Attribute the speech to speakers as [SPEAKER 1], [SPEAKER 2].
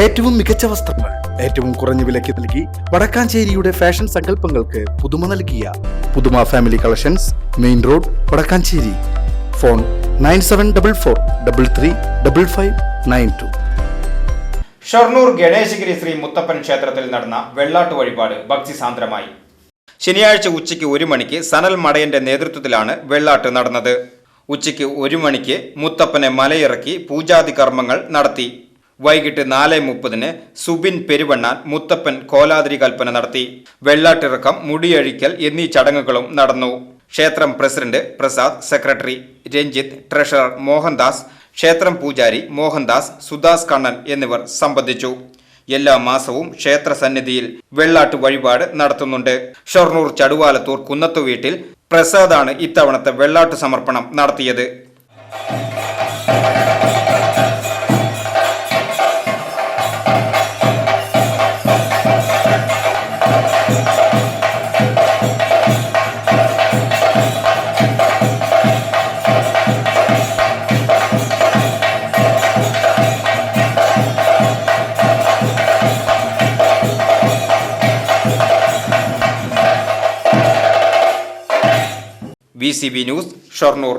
[SPEAKER 1] ഏറ്റവും മികച്ച വസ്ത്രങ്ങൾ ഏറ്റവും കുറഞ്ഞ വിലയ്ക്ക് നൽകി വടക്കാഞ്ചേരിയുടെ ഫാഷൻ സങ്കല്പങ്ങൾക്ക് പുതുമ നൽകിയ പുതുമ family collections main road Vadakkanchery. Phone nine seven double four double three double five nine two.
[SPEAKER 2] Shoranur Ganeshagiri Sri Muthappan ക്ഷേത്രത്തിൽ നടന്ന വെള്ളാട്ട് വഴിപാട് ഭക്തിസാന്ദ്രമായി ശനിയാഴ്ച ഉച്ചയ്ക്ക് ഒരു മണിക്ക് സനൽ മടയന്റെ നേതൃത്വത്തിലാണ് വെള്ളാട്ട് നടന്നത്. ഉച്ചയ്ക്ക് ഒരു മണിക്ക് മുത്തപ്പനെ മലയിറക്കി പൂജാതി കർമ്മങ്ങൾ നടത്തി. വൈകിട്ട് നാല് മുപ്പതിന് സുബിൻ പെരുവണ്ണാൻ മുത്തപ്പൻ കോലാതിരി കൽപ്പന നടത്തി. വെള്ളാട്ടിറക്കം മുടിയഴിക്കൽ എന്നീ ചടങ്ങുകളും നടന്നു. ക്ഷേത്രം president Prasad secretary Ranjith treasurer Mohandas ക്ഷേത്രം പൂജാരി മോഹൻദാസ് സുദാസ് കണ്ണൻ എന്നിവർ സംബന്ധിച്ചു. എല്ലാ മാസവും ക്ഷേത്ര സന്നിധിയിൽ വെള്ളാട്ട് വഴിപാട് നടത്തുന്നുണ്ട്. ഷൊർണൂർ ചടുവാലത്തൂർ കുന്നത്തു വീട്ടിൽ പ്രസാദാണ് ഇത്തവണത്തെ വെള്ളാട്ട് സമർപ്പണം നടത്തിയത്. V C B news Shoranur